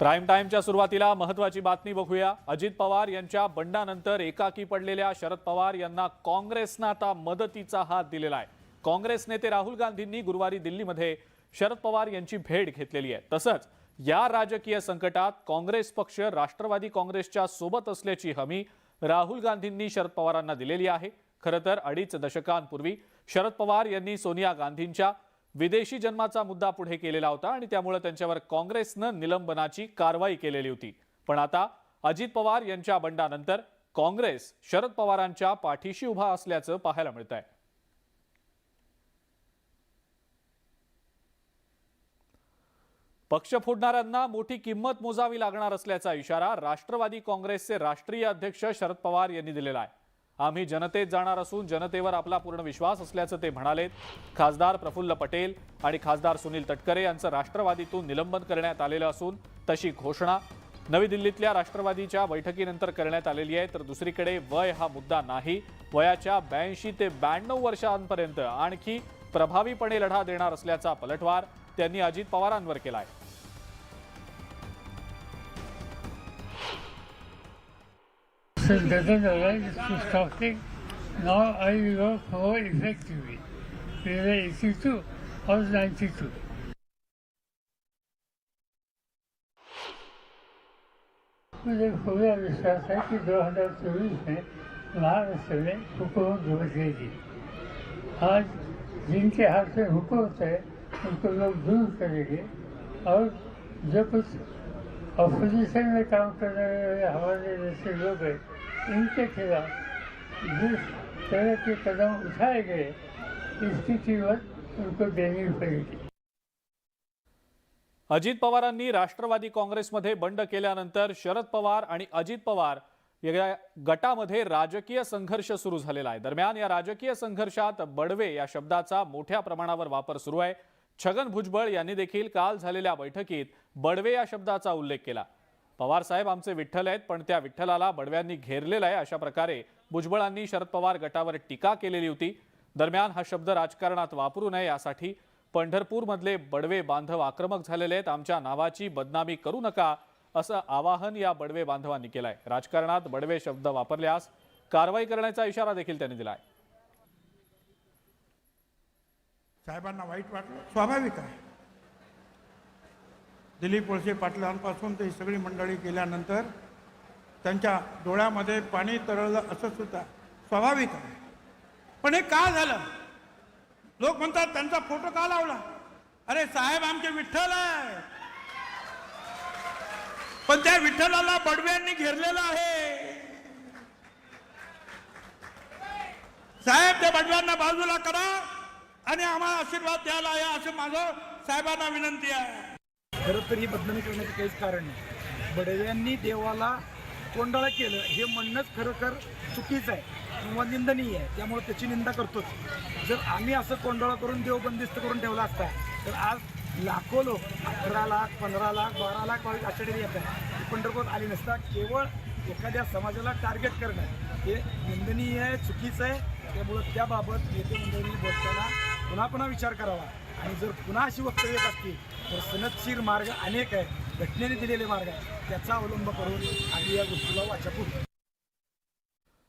Prime टाईमच्या सुरुवातीला महत्वाची बातमी बघूया. अजित पवार यांच्या बंडानंतर एकाकी पडलेल्या शरद पवार यांना काँग्रेसनं आता मदतीचा हात दिलेला आहे. काँग्रेस नेते राहुल गांधींनी गुरुवारी दिल्लीमध्ये शरद पवार यांची भेट घेतलेली आहे. तसंच या राजकीय संकटात काँग्रेस पक्ष राष्ट्रवादी काँग्रेसच्या सोबत असल्याची हमी राहुल गांधींनी शरद पवारांना दिलेली आहे. खरं तर अडीच दशकांपूर्वी शरद पवार यांनी सोनिया गांधींच्या विदेशी जन्माचा मुद्दा पुढे केलेला होता आणि त्यामुळे त्यांच्यावर काँग्रेसनं निलंबनाची कारवाई केलेली होती. पण आता अजित पवार यांच्या बंडानंतर काँग्रेस शरद पवारांच्या पाठीशी उभा असल्याचं पाहायला मिळत आहे पक्ष फोडणाऱ्यांना मोठी किंमत मोजावी लागणार असल्याचा इशारा राष्ट्रवादी काँग्रेसचे राष्ट्रीय अध्यक्ष शरद पवार यांनी दिलेला आहे. आम्ही जनतेत जाणार असून जनतेवर आपला पूर्ण विश्वास असल्याचं ते म्हणालेत खासदार प्रफुल्ल पटेल आणि खासदार सुनील तटकरे यांचं राष्ट्रवादीतून निलंबन करण्यात आलेलं असून तशी घोषणा नवी दिल्लीतल्या राष्ट्रवादीच्या बैठकीनंतर करण्यात आलेली आहे. तर दुसरीकडे वय हा मुद्दा नाही. वयाच्या ब्याऐंशी ते ब्याण्णव वर्षांपर्यंत आणखी प्रभावीपणे लढा देणार असल्याचा पलटवार त्यांनी अजित पवारांवर केला आहे it doesn't arise to stopping. Now I work more effectively. Whether 82 or 92. मुझे पूरा विश्वास है कि 2024 में महाराष्ट्र में हुकूमत बदलेगी आज जिनके हाथ से हुकूमत है उनको लोग दूर करेंगे और जो कुछ अपोजिशन में काम करने वाले हमारे जैसे लोग हैं इनके खिलाफ जिस तरह के कदम उठाए गए इसकी कीमत उनको देनी पड़ेगी। अजित पवारांनी राष्ट्रवादी काँग्रेसमध्ये बंड केल्यानंतर शरद पवार आणि अजित पवार या गटामध्ये राजकीय संघर्ष सुरू झालेला आहे. दरम्यान या राजकीय संघर्षात बडवे या शब्दाचा मोठ्या प्रमाणावर वापर सुरू आहे. छगन भुजबळ यांनी देखील काल झालेल्या बैठकीत बडवे या शब्दाचा उल्लेख केला. पवार साहेब आमचे विठ्ठल आहेत पण त्या विठ्ठलाला बडव्यांनी घेरलेलं आहे. अशा प्रकारे भुजबळांनी शरद पवार गटावर टीका केलेली होती. दरम्यान हा शब्द राजकारणात वापरू नये यासाठी पंढरपूरमधले बडवे बांधव आक्रमक झालेले आहेत. आमच्या नावाची बदनामी करू नका असं आवाहन या बडवे बांधवांनी केलंय. राजकारणात बडवे शब्द वापरल्यास कारवाई करण्याचा इशारा देखील त्यांनी दिलाय. साहेबांना वाईट वाटलं? स्वाभाविक आहे. दिलीप वळसे पाटलांपासून ते सगळी मंडळी गेल्यानंतर त्यांच्या डोळ्यामध्ये पाणी तरळलं असं सुद्धा स्वाभाविक आहे. पण हे का झालं? लोक म्हणतात त्यांचा फोटो का लावला? अरे साहेब आमचे विठ्ठल आहे. पण त्या विठ्ठलाला बडव्यांनी घेरलेलं आहे. साहेब त्या बडव्यांना बाजूला करा आणि आम्हाला आशीर्वाद द्यायला या असं माझं साहेबांना विनंती आहे. खरं तर ही बदनामी करण्याचं काहीच कारण नाही. बडव्यांनी देवाला कोंडाळा केलं हे म्हणणंच खरोखर चुकीचं आहे किंवा निंदनीय आहे. त्यामुळे त्याची निंदा करतोच. जर आम्ही असं कोंडाळा करून देव बंदिस्त करून ठेवला असता तर आज लाखो लोक अकरा लाख पंधरा लाख बारा लाख भाविक आषाढी येतात पंढरपूर आली नसता केवळ एखाद्या समाजाला टार्गेट करणं हे निंदनीय आहे चुकीचं आहे. त्यामुळं त्याबाबत नेते मंडळींनी बोलताना पुन्हा पुन्हा विचार करावा. आणि जर पुन्हा अशी वक्तव्य असतील तर सनदशीर मार्ग अनेक आहेत. घटनेने दिलेले मार्ग आहेत. त्याचा अवलंब करून आम्ही या गोष्टीला वाचा करू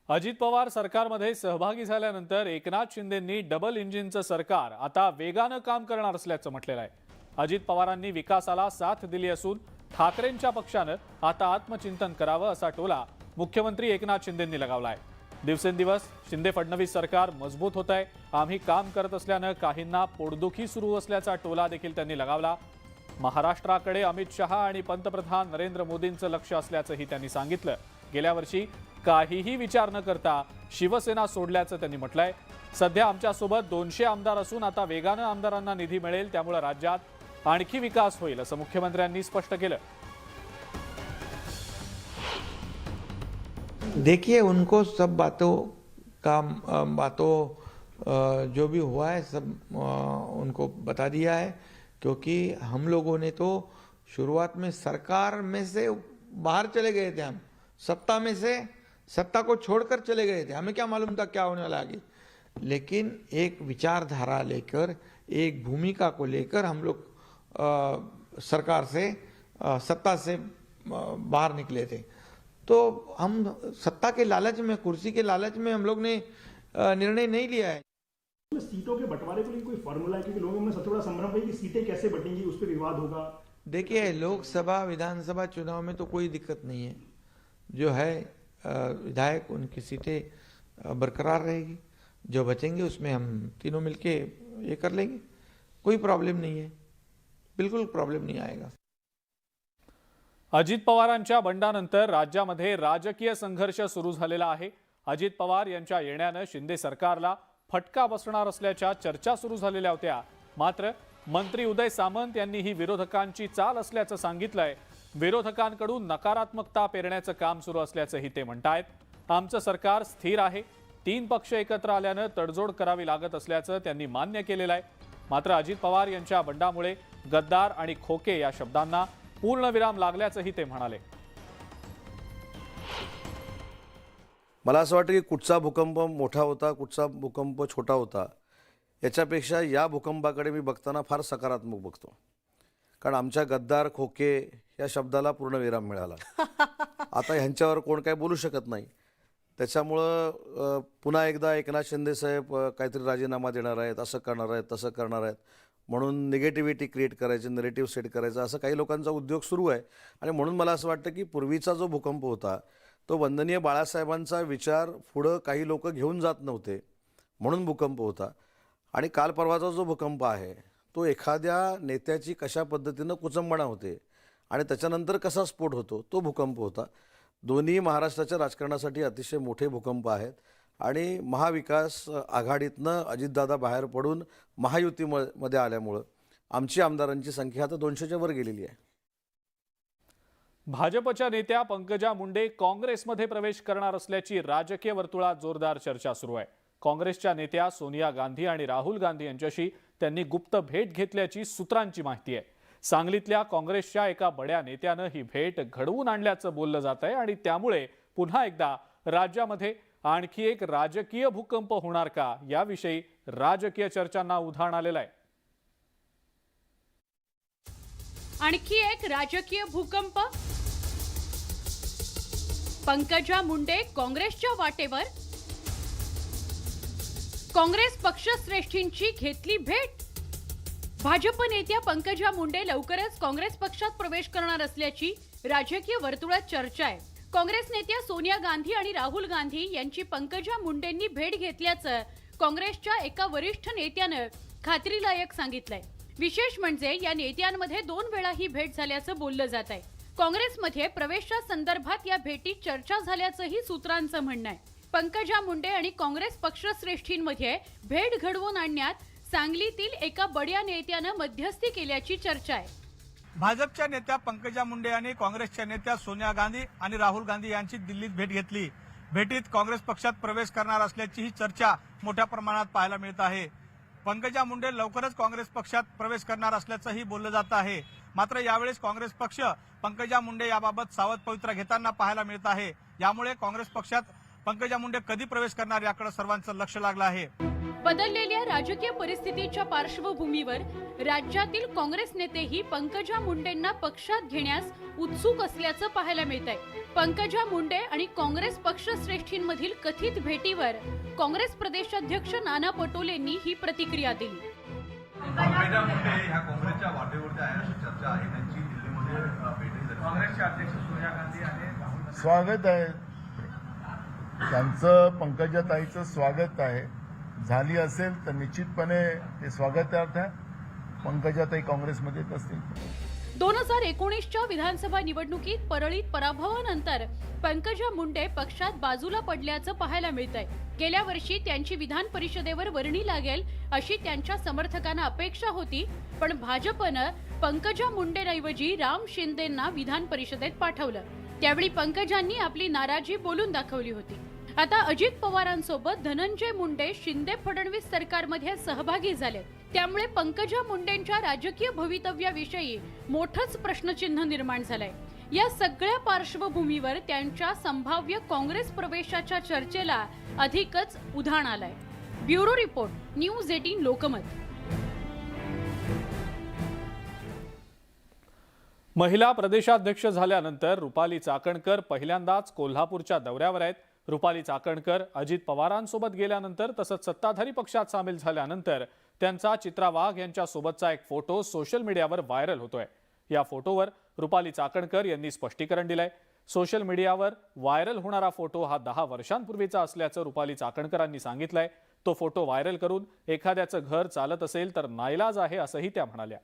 अजित पवार सरकारमध्ये सहभागी झाल्यानंतर एकनाथ शिंदेंनी डबल इंजिनचं सरकार आता वेगानं काम करणार असल्याचं म्हटलेलं आहे. अजित पवारांनी विकासाला साथ दिली असून ठाकरेंच्या पक्षानं आता आत्मचिंतन करावं असा टोला मुख्यमंत्री एकनाथ शिंदेंनी लगावला आहे दिवसेंदिवस शिंदे फडणवीस सरकार मजबूत होत आहे. आम्ही काम करत असल्यानं काहींना पोटदुखी सुरू असल्याचा टोला देखील त्यांनी लगावला. महाराष्ट्राकडे अमित शहा आणि पंतप्रधान नरेंद्र मोदींचं लक्ष असल्याचंही त्यांनी सांगितलं. गेल्या वर्षी काहीही विचार न करता शिवसेना सोडल्याचं त्यांनी म्हटलंय. सध्या आमच्यासोबत दोनशे आमदार असून आता वेगानं आमदारांना निधी मिळेल त्यामुळे राज्यात आणखी विकास होईल असं मुख्यमंत्र्यांनी स्पष्ट केलं. देखिए उनको सब बातों का बातों जो भी हुआ है सब उनको बता दिया है क्योंकि हम लोगों ने तो शुरुआत में सरकार में से बाहर चले गए थे हम। सत्ता में से सत्ता को छोड़कर चले गए थे। हमें क्या मालूम था क्या होने वाला आगे? लेकिन एक विचारधारा लेकर एक भूमिका को लेकर हम लोग सरकार से अ, सत्ता से बाहर निकले थे। तो हम सत्ता के लालच में कुर्सी के लालच में हम लोग ने निर्णय नहीं लिया है। सीटों के बंटवारे को कोई फॉर्मूला है? क्योंकि लोगों में सबसे बड़ा संभ्रम है कि सीटें कैसे बटेंगी उस पर विवाद होगा। देखिए लोकसभा विधानसभा चुनाव में तो कोई दिक्कत नहीं है। जो है विधायक उनकी सीटें बरकरार रहेगी। जो बचेंगे उसमें हम तीनों मिलके ये कर लेंगे। कोई प्रॉब्लम नहीं है। बिल्कुल प्रॉब्लम नहीं आएगा। अजित पवारांच्या बंडानंतर राज्यामध्ये राजकीय संघर्ष सुरू झालेला आहे. अजित पवार यांच्या येण्यानं शिंदे सरकारला फटका बसणार असल्याच्या चर्चा सुरू झालेल्या होत्या. मात्र मंत्री उदय सामंत यांनी ही विरोधकांची चाल असल्याचं सांगितलंय. विरोधकांकडून नकारात्मकता पेरण्याचं काम सुरू असल्याचंही ते म्हणतायत. आमचं सरकार स्थिर आहे. तीन पक्ष एकत्र आल्यानं तडजोड करावी लागत असल्याचं त्यांनी मान्य केलेलं आहे. मात्र अजित पवार यांच्या बंडामुळे गद्दार आणि खोके या शब्दांना पूर्णविराम लागल्याचंही ते म्हणाले. मला असं वाटतं की कुठचा भूकंप मोठा होता कुठचा भूकंप छोटा होता याच्यापेक्षा या भूकंपाकडे मी बघताना फार सकारात्मक बघतो. कारण आमच्या गद्दार खोके या शब्दाला पूर्ण विराम मिळाला. आता ह्यांच्यावर कोण काय बोलू शकत नाही. त्याच्यामुळं पुन्हा एकदा एकनाथ शिंदे साहेब अ, काहीतरी राजीनामा देणार आहेत असं करणार आहेत तसं करणार आहेत. म्हणून निगेटिव्हिटी क्रिएट करायची नेरेटिव्ह सेट करायचा असं काही लोकांचा उद्योग सुरू आहे. आणि म्हणून मला असं वाटतं की पूर्वीचा जो भूकंप होता तो वंदनीय बाळासाहेबांचा विचार पुढं काही लोक घेऊन जात नव्हते म्हणून भूकंप होता. आणि काल परवाचा जो भूकंप आहे तो एखाद्या नेत्याची कशा पद्धतीनं कुचंबणा होते आणि त्याच्यानंतर कसा स्फोट होतो तो भूकंप होता. दोन्ही महाराष्ट्राच्या राजकारणासाठी अतिशय मोठे भूकंप आहेत. आणि महाविकास आघाडीतनं अजितदादा बाहेर पडून महायुतीमध्ये आल्यामुळं आमची आमदारांची संख्या आता दोनशेच्या वर गेलेली आहे. भाजपच्या नेत्या पंकजा मुंडे काँग्रेसमध्ये प्रवेश करणार असल्याची राजकीय वर्तुळात जोरदार चर्चा सुरू आहे. काँग्रेसच्या नेत्या सोनिया गांधी आणि राहुल गांधी यांच्याशी त्यांनी गुप्त भेट घेतल्याची सूत्रांची माहिती आहे. सांगलीतल्या काँग्रेसच्या एका बड्या नेत्यानं ही भेट घडवून आणल्याचं बोललं जात आहे आणि त्यामुळे पुन्हा एकदा राज्यामध्ये आणखी एक राजकीय भूकंप होणार का? याविषयी राजकीय चर्चांना उधाण आलेलं आहे. आणखी एक राजकीय भूकंप? पंकजा मुंडे काँग्रेसच्या वाटेवर? काँग्रेस पक्षश्रेष्ठींची घेतली भेट? भाजप नेत्या पंकजा मुंडे लवकरच काँग्रेस पक्षात प्रवेश करणार असल्याची राजकीय वर्तुळात चर्चा आहे. काँग्रेस नेत्या सोनिया गांधी आणि राहुल गांधी यांची पंकजा मुंडेंनी भेट घेतल्याचं काँग्रेसच्या एका वरिष्ठ नेत्यानं खात्रीलायक सांगितलंय. विशेष म्हणजे या नेत्यांमध्ये दोन वेळा ही भेट झाल्याचं बोललं जात आहे काँग्रेसमध्ये प्रवेशासंदर्भात या भेटीत चर्चा झाल्याचंही सूत्रांचं म्हणणं आहे पंकजा मुंडे आणि काँग्रेस पक्षश्रेष्ठींमध्ये भेट घडवून आणण्यात सांगलीतील एका बड्या नेत्यानं मध्यस्थी केल्याची चर्चा आहे. भाजपच्या नेत्या पंकजा मुंडे यांनी काँग्रेसच्या नेत्या सोनिया गांधी आणि राहुल गांधी यांची दिल्लीत भेट घेतली. भेटीत काँग्रेस पक्षात प्रवेश करणार असल्याची ही चर्चा मोठ्या प्रमाणात पाहायला मिळत आहे. पंकजा मुंडे लवकरच काँग्रेस पक्षात प्रवेश करणार असल्याचंही बोललं जात आहे. मात्र यावेळेस काँग्रेस पक्ष पंकजा मुंडे याबाबत सावध पवित्रा घेताना पाहायला मिळत आहे. यामुळे काँग्रेस पक्षात पंकजा मुंडे कधी प्रवेश करणार याकडे सर्वांचं लक्ष लागलं आहे. बदललेल्या राजकीय परिस्थितीच्या पार्श्वभूमीवर राज्यातील काँग्रेस नेतेही पंकजा मुंडेंना पक्षात घेण्यास उत्सुक असल्याचं पाहायला मिळत आहे पंकजा मुंडे आणि काँग्रेस पक्षश्रेष्ठींमधील कथित भेटीवर काँग्रेस प्रदेशाध्यक्ष नाना पटोलेंनी ही प्रतिक्रिया दिली. पंकजा मुंडे ह्या काँग्रेसच्या वाटेवरती आहे अशी चर्चा आहे. त्यांची दिल्लीमध्ये काँग्रेसचे अध्यक्ष सोनिया गांधी आणि स्वागत आहे. त्यांचं पंकजाताईचं स्वागत आहे. झाली असेल तर निश्चितपणे ते स्वागतार्थ आहे पंकजाताई काँग्रेसमध्येच असतील. दोन हजार एकोणीसच्या विधानसभा निवडणुकीत परळीत पराभवानंतर पंकजा मुंडे पक्षात बाजूला पडल्याचं पाहायला मिळतंय. गेल्या वर्षी त्यांची विधान परिषदेवर वर्णी लागेल अशी त्यांच्या समर्थकांना अपेक्षा होती पण भाजपनं पंकजा मुंडेंऐवजी राम शिंदेंना विधान परिषदेत पाठवलं. त्यावेळी पंकजांनी आपली नाराजी बोलून दाखवली होती. आता अजित पवारांसोबत धनंजय मुंडे शिंदे फडणवीस सरकारमध्ये सहभागी झाले. त्यामुळे पंकजा मुंडेंच्या राजकीय भवितव्याविषयी मोठंच प्रश्नचिन्ह निर्माण झालंय. या सगळ्या पार्श्वभूमीवर त्यांच्या संभाव्य काँग्रेस प्रवेशाच्या चर्चेला अधिकच उधाण आलंय. Bureau report news eighteen Lokmat. महिला प्रदेशाध्यक्ष झाल्यानंतर रुपाली चाकणकर पहिल्यांदाच कोल्हापूरच्या दौऱ्यावर आहेत. रुपाली चाकणकर अजित पवारांसोबत गेल्यानंतर तसंच सत्ताधारी पक्षात सामील झाल्यानंतर त्यांचा चित्रा वाघ यांच्यासोबतचा एक फोटो सोशल मीडियावर व्हायरल होतोय. या फोटोवर रुपाली चाकणकर यांनी स्पष्टीकरण दिलंय. सोशल मीडियावर व्हायरल होणारा फोटो हा दहा वर्षांपूर्वीचा असल्याचं रुपाली चाकणकरांनी सांगितलंय. तो फोटो व्हायरल करून एखाद्याचं घर चालत असेल तर नाईलाज आहे असंही त्या म्हणाल्या.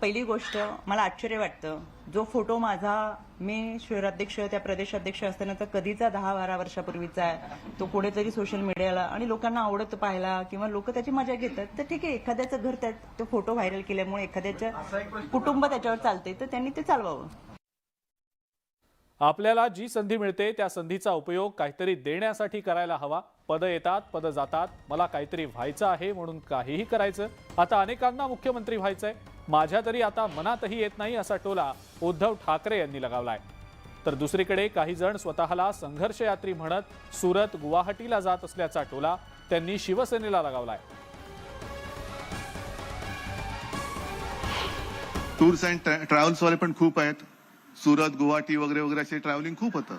पहिली गोष्ट मला आश्चर्य वाटतं जो फोटो माझा मी शहराध्यक्ष त्या प्रदेशाध्यक्ष असताना तर कधीचा दहा बारा वर्षापूर्वीचा आहे तो कुठेतरी सोशल मीडियाला आणि लोकांना आवडत पाहायला किंवा लोक त्याची मजा घेतात तर ठीक आहे एखाद्याचं घर त्यात तो फोटो व्हायरल केल्यामुळे एखाद्याचं कुटुंब त्याच्यावर चालते तर त्यांनी ते चालवावं. आपल्याला जी संधी मिळते त्या संधीचा उपयोग काहीतरी देण्यासाठी करायला हवा. पद येतात पद जातात. मला काहीतरी व्हायचं आहे म्हणून काहीही करायचं. आता अनेकांना मुख्यमंत्री व्हायचंय. माझ्या तरी आता मनातही येत नाही असा टोला उद्धव ठाकरे यांनी लगावलाय. तर दुसरीकडे काही जण स्वतःला संघर्ष यात्री म्हणत सुरत गुवाहाटीला जात असल्याचा टोला त्यांनी शिवसेनेला लगावलाय. टूर्स अँड ट्रॅव्हल्स वाले पण खूप आहेत. सुरत गुवाहाटी वगैरे वगैरे असे ट्रॅव्हलिंग खूप होतं.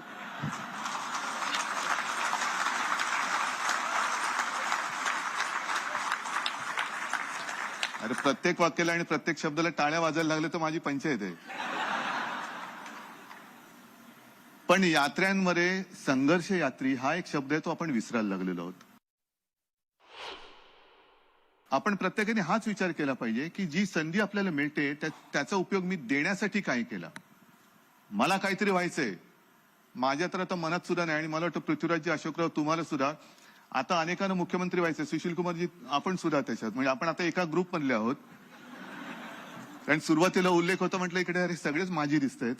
अरे प्रत्येक वाक्याला आणि प्रत्येक शब्दाला टाळ्या वाजायला लागले तर माझी पंचायत आहे. पण यात्र्यांमध्ये संघर्ष यात्री हा एक शब्द आहे तो आपण विसरायला लागलेलो आहोत. आपण प्रत्येकाने हाच विचार केला पाहिजे की जी संधी आपल्याला मिळते त्याचा उपयोग मी देण्यासाठी काय केला. मला काहीतरी व्हायचंय. माझ्या तर आता मनात सुद्धा नाही आणि मला वाटतं पृथ्वीराज अशोकराव तुम्हाला सुद्धा आता अनेकांना मुख्यमंत्री व्हायचे सुशील कुमारजी आपण सुद्धा त्याच्यात. म्हणजे आपण आता एका ग्रुप मधले आहोत. कारण सुरुवातीला उल्लेख होता म्हटलं इकडे अरे सगळेच माझी दिसत आहेत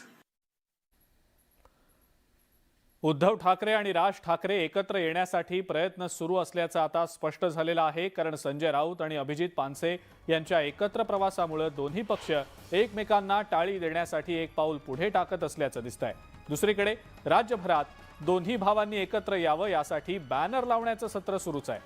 उद्धव ठाकरे आणि राज ठाकरे एकत्र येण्यासाठी प्रयत्न सुरू असल्याचं आता स्पष्ट झालेलं आहे कारण संजय राऊत आणि अभिजित पानसे यांच्या एकत्र प्रवासामुळे दोन्ही पक्ष एकमेकांना टाळी देण्यासाठी एक पाऊल पुढे टाकत असल्याचं दिसतंय. दुसरीकडे राज्यभरात दोन्ही भावांनी एकत्र यावं यासाठी बॅनर लावण्याचं सत्र सुरूच आहे.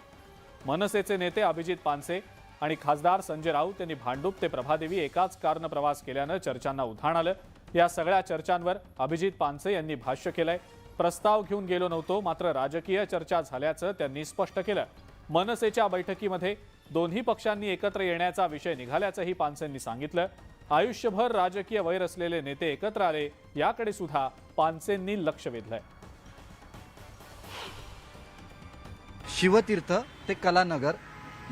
मनसेचे नेते अभिजित पानसे आणि खासदार संजय राऊत यांनी भांडूप ते प्रभादेवी एकाच कारनं प्रवास केल्यानं चर्चांना उधाण आलं. या सगळ्या चर्चांवर अभिजित पानसे यांनी भाष्य केलंय. प्रस्ताव घेऊन गेलो नव्हतो मात्र राजकीय चर्चा झाल्याचं त्यांनी स्पष्ट केलं. मनसेच्या बैठकीमध्ये दोन्ही पक्षांनी एकत्र येण्याचा विषय निघाल्याचंही पानसेंनी सांगितलं. आयुष्यभर राजकीय वैर असलेले नेते एकत्र आले याकडे सुद्धा पानसेंनी लक्ष वेधलंय. शिवतीर्थ ते कलानगर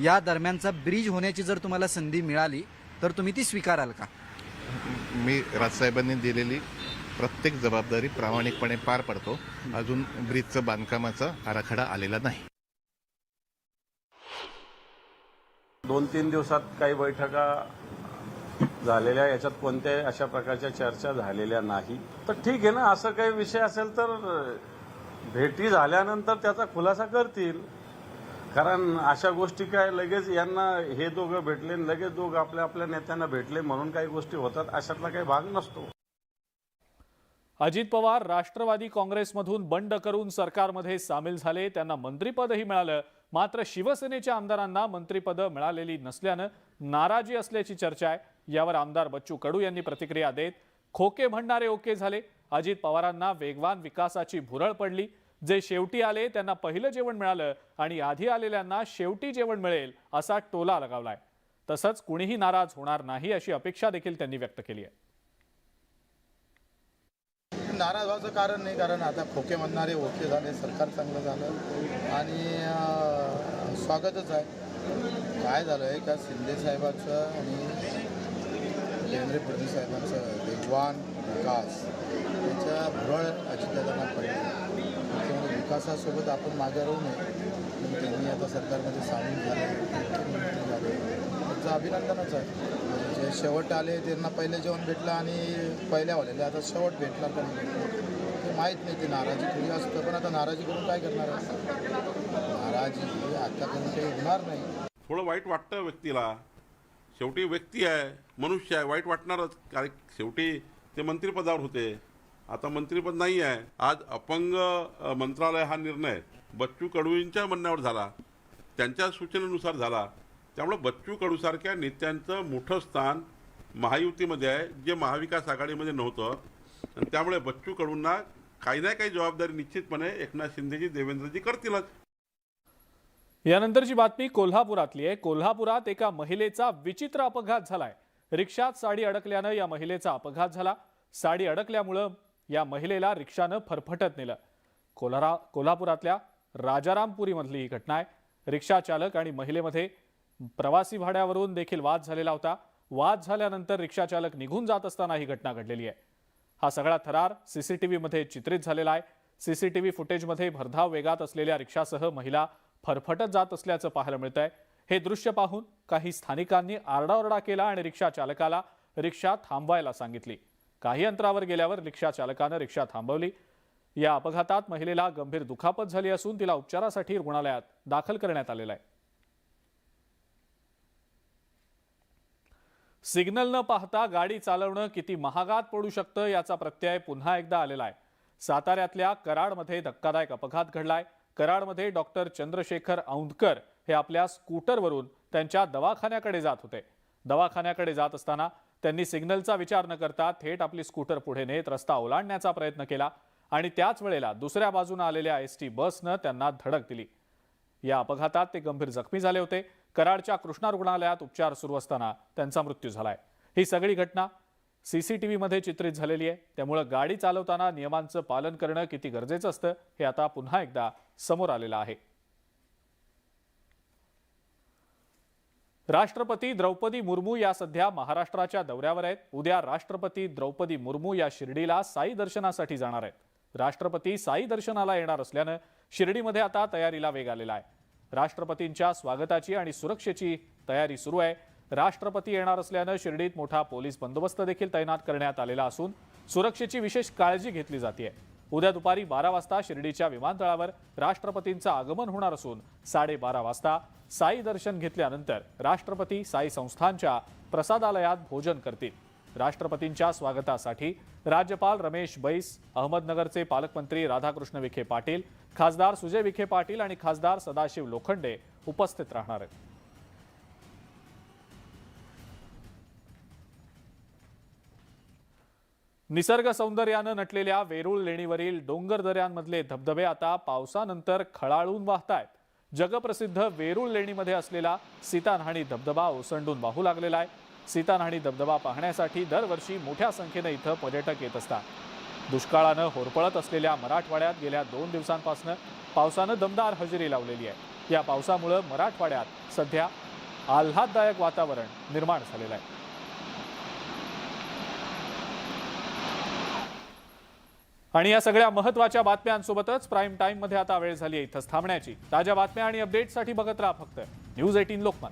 या दरम्यानचा ब्रिज होण्याची जर तुम्हाला संधी मिळाली तर तुम्ही ती स्वीकाराल का? मी राजसाहेबांनी दिलेली प्रत्येक जबाबदारी प्रामाणिकपणे पार पडतो. अजून ब्रिजचं बांधकामाचा आराखडा आलेला नाही. दोन तीन दिवसात काही बैठका झालेल्या याच्यात कोणत्याही अशा प्रकारच्या चर्चा झालेल्या नाही. तर ठीक आहे ना असं काही विषय असेल तर भेटी झाल्यानंतर त्याचा खुलासा करतील. कारण अशा गोष्टी काय लगेच यांना हे दोघं भेटले लगेच दोघं आपल्या आपल्या नेत्यांना भेटले म्हणून काही गोष्टी होतात अशातला काही भाग नसतो. अजित पवार राष्ट्रवादी काँग्रेसमधून बंड करून सरकारमध्ये सामील झाले त्यांना मंत्रिपदही मिळालं. मात्र शिवसेनेच्या आमदारांना मंत्रिपदं मिळालेली नसल्यानं नाराजी असल्याची चर्चा आहे. यावर आमदार बच्चू कडू यांनी प्रतिक्रिया देत खोके म्हणणारे ओके झाले. अजित पवारांना वेगवान विकासाची भुरळ पडली. जे शेवटी आले त्यांना पहिलं जेवण मिळालं आणि आधी आलेल्यांना शेवटी जेवण मिळेल असा टोला लगावलाय. तसंच कुणीही नाराज होणार नाही अशी अपेक्षा देखील त्यांनी व्यक्त केली आहे. नाराज व्हायचं कारण नाही कारण आता खोके म्हणणारे ओके झाले सरकार चांगलं झालं आणि स्वागतच आहे. काय झालं आहे का? शिंदे साहेबांचं आणि देवेंद्र फडणवीस साहेबांचं वेगवान विकास. त्याच्या भळ अजितदादांना पडला. त्यामुळे विकासासोबत आपण मागे राहू नये. त्यांनी आता सरकारमध्ये सामील झाले. मुख्यमंत्री झाले. त्याचं अभिनंदनच आहे. म्हणजे जे शेवट आले त्यांना पहिले जेवण भेटलं आणि पहिल्या वालेले आता शेवट भेटला पण ते माहीत नाही ते नाराजी थोडी असतं. पण आता नाराजी करून काय करणार नाराजी आता करून काही होणार नाही. थोडं वाईट वाटतं व्यक्तीला. शेवटी व्यक्ती आहे मनुष्य आहे. वाईट वाटणारच. कारण शेवटी ते मंत्रिपदावर होते. आता मंत्रिपद नाही आहे. आज अपंग मंत्रालय हा निर्णय बच्चू कडूंच्या म्हणण्यावर झाला. त्यांच्या सूचनेनुसार झाला. त्यामुळे बच्चू कडूसारख्या नेत्यांचं मोठं स्थान महायुतीमध्ये आहे जे महाविकास आघाडीमध्ये नव्हतं. आणि त्यामुळे बच्चू कडूंना काही ना काही जबाबदारी निश्चितपणे एकनाथ शिंदेजी देवेंद्रजी करतीलच. यानंतरची बातमी कोल्हापुरातली आहे. कोल्हापुरात एका महिलेचा विचित्र अपघात झालाय. रिक्षात साडी अडकल्यानं या महिलेचा अपघात झाला. साडी अडकल्यामुळं या महिलेला रिक्षानं फरफटत नेलं. कोल्हारा कोल्हापुरातल्या राजारामपुरीमधली ही घटना आहे. रिक्षा चालक आणि महिलेमध्ये प्रवासी भाड्यावरून देखील वाद झालेला होता. वाद झाल्यानंतर रिक्षा चालक निघून जात असताना ही घटना घडलेली आहे. हा सगळा थरार सीसीटीव्हीमध्ये चित्रित झालेला आहे. सीसीटीव्ही फुटेजमध्ये भरधाव वेगात असलेल्या रिक्षासह महिला फरफटत जात असल्याचं पाहायला मिळत आहे हे दृश्य पाहून काही स्थानिकांनी आरडाओरडा केला आणि रिक्षा चालकाला रिक्षा थांबवायला सांगितली. काही अंतरावर गेल्यावर रिक्षा चालकानं रिक्षा थांबवली. या अपघातात महिलेला गंभीर दुखापत झाली असून तिला उपचारासाठी रुग्णालयात दाखल करण्यात आलेलं आहे. सिग्नल न पाहता गाडी चालवणं किती महागात पडू शकतं याचा प्रत्यय पुन्हा एकदा आलेला आहे. साताऱ्यातल्या कराडमध्ये धक्कादायक अपघात घडलाय. कराडमध्ये डॉक्टर चंद्रशेखर औंधकर हे आपल्या स्कूटरवरून त्यांच्या दवाखान्याकडे जात होते. दवाखान्याकडे जात असताना त्यांनी सिग्नलचा विचार न करता थेट आपली स्कूटर पुढे नेत रस्ता ओलांडण्याचा प्रयत्न केला आणि त्याच वेळेला दुसऱ्या बाजूने आलेल्या एस टी बसनं त्यांना धडक दिली. या अपघातात ते गंभीर जखमी झाले होते. कराडच्या कृष्णा रुग्णालयात उपचार सुरू असताना त्यांचा मृत्यू झालाय. ही सगळी घटना सीसीटीव्हीमध्ये चित्रित झालेली आहे. त्यामुळं गाडी चालवताना नियमांचं पालन करणं किती गरजेचं असतं हे आता पुन्हा एकदा समोर आलेलं आहे. राष्ट्रपती द्रौपदी मुर्मू या सध्या महाराष्ट्राच्या दौऱ्यावर आहेत. उद्या राष्ट्रपती द्रौपदी मुर्मू या शिर्डीला साई दर्शनासाठी जाणार आहेत. राष्ट्रपती साई दर्शनाला येणार असल्यानं शिर्डीमध्ये आता तयारीला वेग आलेला आहे. राष्ट्रपतींच्या स्वागताची आणि सुरक्षेची तयारी सुरू आहे. राष्ट्रपती येणार असल्यानं शिर्डीत मोठा पोलीस बंदोबस्त देखील तैनात करण्यात आलेला असून सुरक्षेची विशेष काळजी घेतली जाते उद्या दुपारी बारा वाजता शिर्डीच्या विमानतळावर राष्ट्रपतींचं आगमन होणार असून साडेबारा वाजता साई दर्शन घेतल्यानंतर राष्ट्रपती साई संस्थांच्या प्रसादालयात भोजन करतील. राष्ट्रपतींच्या स्वागतासाठी राज्यपाल रमेश बैस अहमदनगरचे पालकमंत्री राधाकृष्ण विखे पाटील खासदार सुजय विखे पाटील आणि खासदार सदाशिव लोखंडे उपस्थित राहणार आहेत. निसर्ग सौंदर्यानं नटलेल्या वेरूळ लेणीवरील डोंगर दऱ्यांमधले धबधबे आता पावसानंतर खळाळून वाहत आहेत जगप्रसिद्ध वेरूळ लेणीमध्ये असलेला सीतानहाणी धबधबा ओसंडून वाहू लागलेला आहे. सीतानहाणी धबधबा पाहण्यासाठी दरवर्षी मोठ्या संख्येनं इथं पर्यटक येत असतात. दुष्काळानं होरपळत असलेल्या मराठवाड्यात गेल्या दोन दिवसांपासून पावसानं दमदार हजेरी लावलेली आहे. या पावसामुळं मराठवाड्यात सध्या आल्हाददायक वातावरण निर्माण झालेलं आहे. आणि या सगळ्या महत्त्वाच्या बातम्यांसोबतच प्राईम टाइममध्ये आता वेळ झाली आहे इथंच थांबण्याची. ताज्या बातम्या आणि अपडेटसाठी बघत राहा फक्त न्यूज एटीन लोकमत.